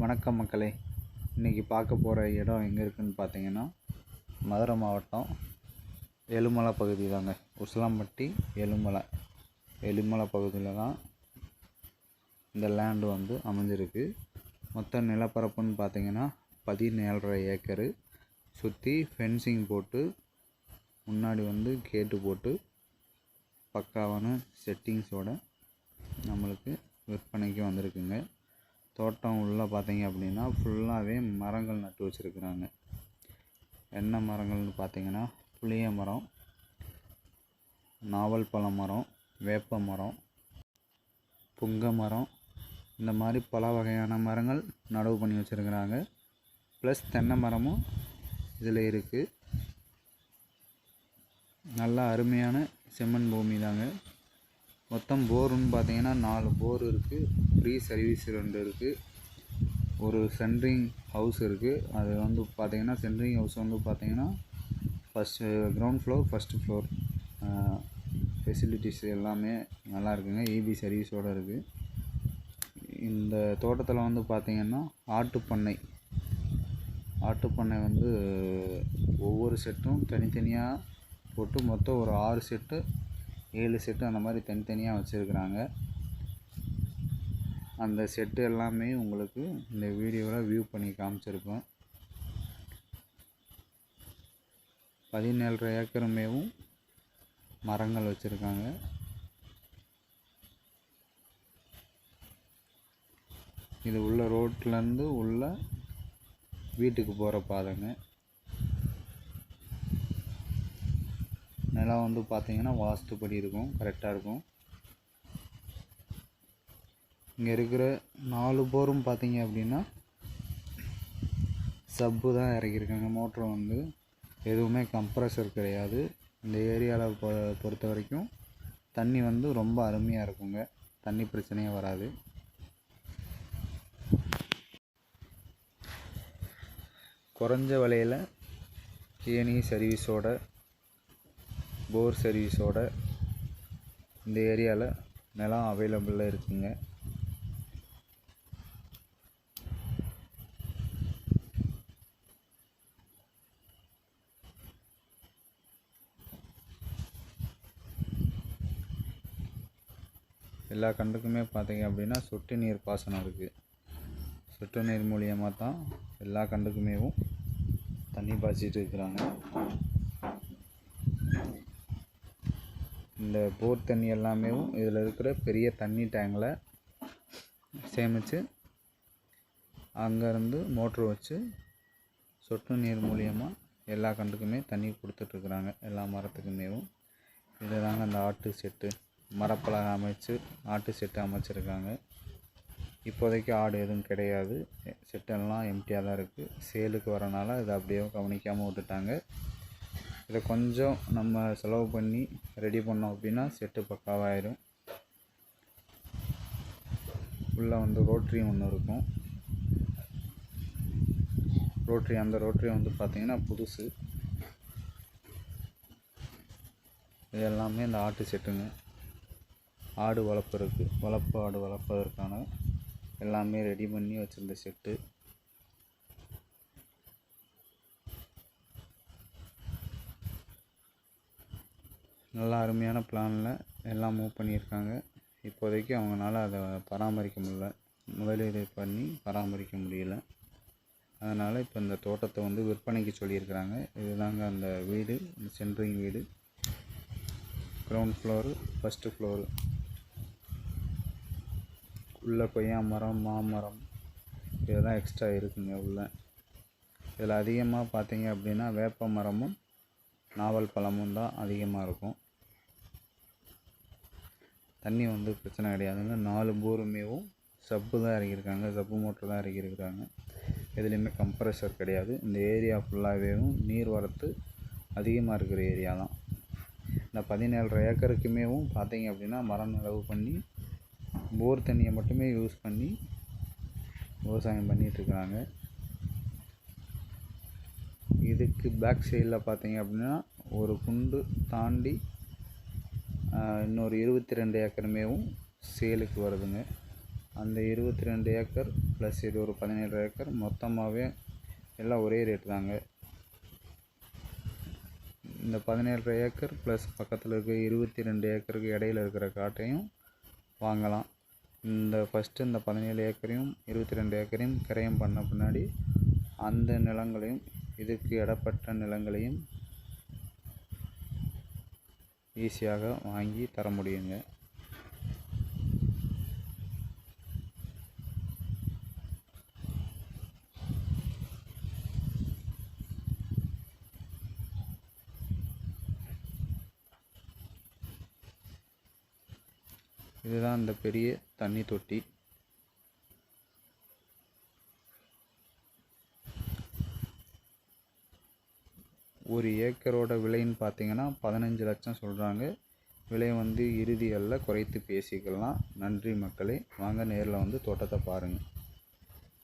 வணக்கம் மக்களே. இன்றைக்கி பார்க்க போகிற இடம் எங்கே இருக்குதுன்னு பார்த்தீங்கன்னா மதுரை மாவட்டம் எலுமலை பகுதி தாங்க உசிலம்பட்டி எலுமலை எலுமலை பகுதியில் தான் இந்த லேண்டு வந்து அமைஞ்சிருக்கு. மொத்த நிலப்பரப்புன்னு பார்த்தீங்கன்னா பதினேழரை ஏக்கரு. சுற்றி ஃபென்சிங் போட்டு முன்னாடி வந்து கேட்டு போட்டு பக்காவான செட்டிங்ஸோட நம்மளுக்கு விற்பனைக்கு வந்திருக்குங்க. தோட்டம் உள்ளே பார்த்தீங்க அப்படின்னா ஃபுல்லாகவே மரங்கள் நட்டு வச்சுருக்குறாங்க. என்ன மரங்கள்னு பார்த்தீங்கன்னா புளிய மரம் நாவல் பழ மரம் வேப்ப மரம் புங்க மரம் இந்த மாதிரி பல வகையான மரங்கள் நடவு பண்ணி வச்சுருக்குறாங்க. ப்ளஸ் தென்னை மரமும் இதில் இருக்குது நல்லா அருமையான செம்மண் பூமி தாங்க. மொத்தம் போருன்னு பார்த்தீங்கன்னா நாலு போர் இருக்குது ஃப்ரீ சர்வீஸ் ரெண்டு இருக்குது ஒரு சென்ட்ரிங் ஹவுஸ் இருக்குது அது வந்து பார்த்தீங்கன்னா சென்ட்ரிங் ஹவுஸ் வந்து பார்த்தீங்கன்னா first ground floor first floor facilities எல்லாமே நல்லா இருக்குங்க. இபி சர்வீஸோடு இருக்குது இந்த தோட்டத்தில் வந்து பார்த்தீங்கன்னா ஆட்டுப்பண்ணை. ஆட்டுப்பண்ணை வந்து ஒவ்வொரு செட்டும் தனித்தனியாக போட்டு மொத்தம் ஒரு ஆறு செட்டு ஏழு செட்டு அந்த மாதிரி தனித்தனியாக வச்சுருக்குறாங்க. அந்த செட்டு எல்லாமே உங்களுக்கு இந்த வீடியோவில் வியூ பண்ணி காமிச்சிருப்பேன். பதினேழரை ஏக்கருமேவும் மரங்கள் வச்சுருக்காங்க. இது உள்ள ரோட்லேருந்து உள்ள வீட்டுக்கு போகிற பாதைங்க. நிலம் வந்து பார்த்தீங்கன்னா வாஸ்துப்படி இருக்கும் கரெக்டாக இருக்கும். இங்கே இருக்கிற நாலு போரும் பார்த்தீங்க அப்படின்னா சப்பு தான் இறக்கியிருக்காங்க. மோட்ரு வந்து எதுவுமே கம்ப்ரஸர் கிடையாது. இந்த ஏரியாவில் பொ பொறுத்த வரைக்கும் தண்ணி வந்து ரொம்ப அருமையாக இருக்குங்க. தண்ணி பிரச்சனையே வராது. குறைஞ்ச விலையில் ஏனி சர்வீஸோட போர் சர்வீஸோட இந்த ஏரியாவில் நிலம் அவைலபிளில் இருக்குங்க. எல்லா கண்டுக்குமே பார்த்தீங்க அப்படின்னா சொட்டு நீர் பாசனம் இருக்குது சொட்டு நீர் மூலியமாக தான் எல்லா கண்டுக்குமேவும் தண்ணி பாய்ச்சிட்டு இருக்கிறாங்க. இந்த போர் தண்ணி எல்லாமே இதில் இருக்கிற பெரிய தண்ணி டேங்கில் சேமித்து அங்கேருந்து மோட்ரு வச்சு சொட்டு நீர் மூலியமாக எல்லா கண்டுக்குமே தண்ணி கொடுத்துட்ருக்குறாங்க எல்லா மரத்துக்குமேவும் இதுதாங்க அந்த ஆட்டு செட்டு. மரப்பலகை அமைச்சு ஆட்டு செட்டு அமைச்சிருக்காங்க. இப்போதைக்கு ஆடு எதுவும் கிடையாது. செட்டெல்லாம் எம்டியாக தான் இருக்குது சேலுக்கு வரனால இதை அப்படியே கவனிக்காமல் விட்டுட்டாங்க. இதை கொஞ்சம் நம்ம செலவு பண்ணி ரெடி பண்ணோம் அப்படின்னா செட்டு பக்காவாயிரும். உள்ளே வந்து ரோட்ரி ஒன்று இருக்கும். ரோட்ரி அந்த ரோட்ரி வந்து பார்த்திங்கன்னா புதுசு. இது எல்லாமே இந்த ஆட்டு செட்டுங்க. ஆடு வளர்ப்பு இருக்குது வளர்ப்பு ஆடு வளர்ப்பதற்கான எல்லாமே ரெடி பண்ணி வச்சுருந்த செட்டு. நல்லா அருமையான பிளானில் எல்லாம் மூவ் பண்ணியிருக்காங்க. இப்போதைக்கு அவங்களால அதை பராமரிக்க முடியல. முதலீடு பண்ணி பராமரிக்க முடியல. அதனால் இப்போ இந்த தோட்டத்தை வந்து விற்பனைக்கு சொல்லியிருக்கிறாங்க. இதுதாங்க அந்த வீடு இந்த சென்ட்ரிங் வீடு. கிரவுண்ட் ஃப்ளோரு ஃபஸ்ட்டு ஃப்ளோரு உள்ளே கொய்யா மரம் மாமரம் இதெல்லாம் எக்ஸ்ட்ரா இருக்குங்க உள்ள. இதில் அதிகமாக பார்த்தீங்க அப்படின்னா வேப்ப மரமும் நாவல் பழமும் தான் அதிகமாக இருக்கும். தண்ணி வந்து பிரச்சனை கிடையாதுங்க நாலு போருமேவும் சப்பு தான் இறக்கியிருக்காங்க. சப்பு மோட்டர் தான் இறக்கியிருக்கிறாங்க. எதுலேயுமே கம்ப்ரஸர் கிடையாது. இந்த ஏரியா ஃபுல்லாகவேவும் நீர் வரத்து அதிகமாக இருக்கிற ஏரியா தான். இந்த பதினேழரை ஏக்கருக்குமேவும் பார்த்தீங்க அப்படின்னா மரம் நடவு பண்ணி போர் தண்ணியை மட்டுமே யூஸ் பண்ணி விவசாயம் பண்ணிகிட்ருக்குறாங்க இதுக்கு பேக் சைடில் பார்த்தீங்க அப்படின்னா ஒரு குண்டு தாண்டி இன்னொரு இருபத்தி ரெண்டு ஏக்கருமேவும் சேலுக்கு வருதுங்க. அந்த இருபத்தி ரெண்டு ஏக்கர் ப்ளஸ் இது ஒரு பதினேழு ஏக்கர் மொத்தமாகவே எல்லாம் ஒரே ரேட்டு தாங்க. இந்த பதினேழு ஏக்கர் ப்ளஸ் பக்கத்தில் இருக்க இருபத்தி ரெண்டு ஏக்கருக்கு இடையில இருக்கிற காட்டையும் வாங்கலாம். இந்த ஃபஸ்ட்டு இந்த பதினேழு ஏக்கரையும் இருபத்தி ரெண்டு ஏக்கரையும் கிரயம் பண்ண பின்னாடி அந்த நிலங்களையும் இதுக்கு இடப்பட்ட நிலங்களையும் ஈஸியாக வாங்கி தர முடியுங்க. இதுதான் இந்த பெரிய தண்ணி தொட்டி. ஒரு ஏக்கரோட விலைன்னு பார்த்தீங்கன்னா பதினஞ்சு லட்சம் சொல்கிறாங்க விலை வந்து இறுதியல்ல குறைத்து பேசிக்கலாம். நன்றி மக்களே. வாங்க நேரில் வந்து தோட்டத்தை பாருங்கள்